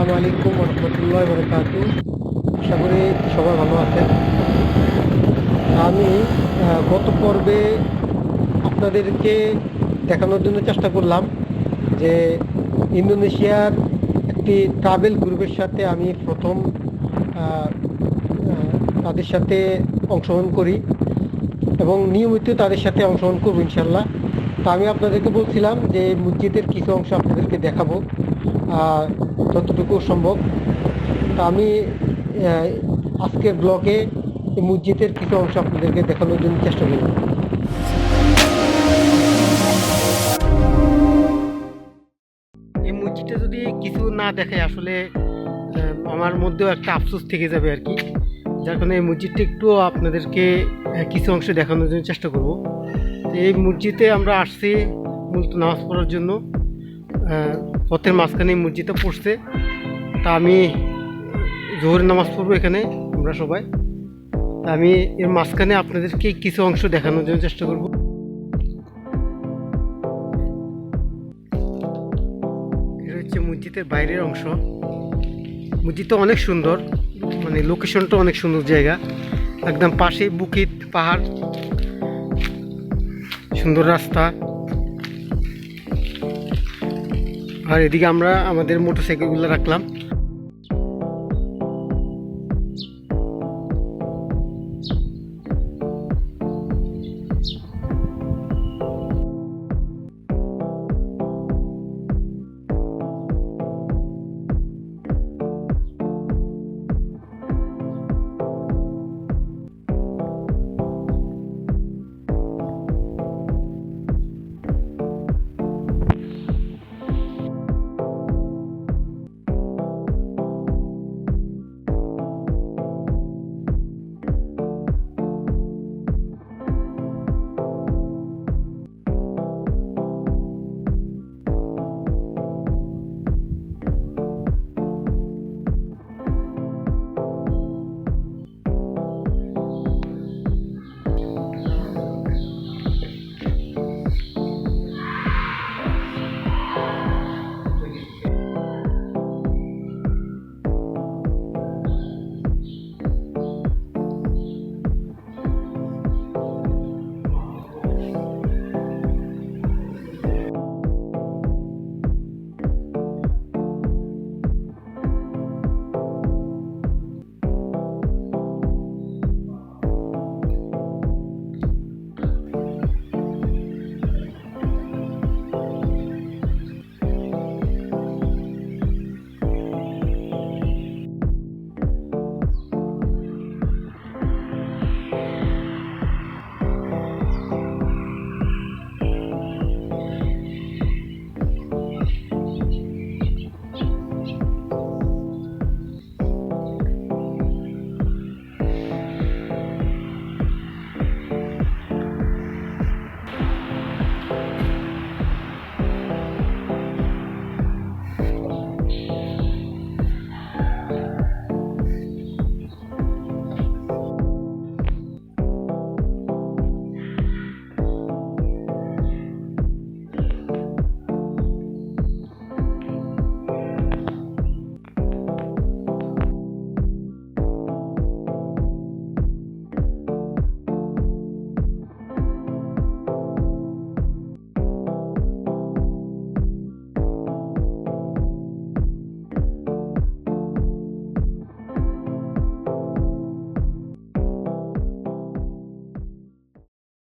আসসালামু আলাইকুম রহমতুল্লাহ বরকাতু আশা করি সবাই ভালো আছেন। আমি গত পর্বে আপনাদেরকে দেখানোর জন্য চেষ্টা করলাম যে ইন্দোনেশিয়ার একটি ট্রাভেল গ্রুপের সাথে আমি প্রথম তাদের সাথে অংশগ্রহণ করি এবং নিয়মিত তাদের সাথে অংশগ্রহণ করব ইনশাল্লাহ তা আমি আপনাদেরকে বলছিলাম যে মসজিদের কিছু অংশ আপনাদেরকে দেখাবো। যতটুকু সম্ভব। তা আমি আজকের ব্লগে এই মসজিদের কিছু অংশ আপনাদেরকে দেখানোর জন্য চেষ্টা করব। এই মসজিদটা যদি কিছু না দেখে, আসলে আমার মধ্যেও একটা আফসোস থেকে যাবে আর কি। যার কারণে এই মসজিদটা একটু আপনাদেরকে কিছু অংশ দেখানোর জন্য চেষ্টা করব। এই মসজিদে আমরা আসছি মূলত নামাজ পড়ার জন্য। পথের মাঝখানে মসজিদটা পড়ছে। তা আমি জোহরের নামাজ পড়ব এখানে, আমরা সবাই। তা আমি এর মাঝখানে আপনাদেরকে কিছু অংশ দেখানোর জন্য চেষ্টা করব। এটা হচ্ছে মসজিদের বাইরের অংশ। মসজিদটা অনেক সুন্দর মানে লোকেশনটা অনেক সুন্দর জায়গা। একদম পাশে বুকিত পাহাড়, সুন্দর রাস্তা। আর এদিকে আমরা আমাদের মোটরসাইকেলগুলো রাখলাম।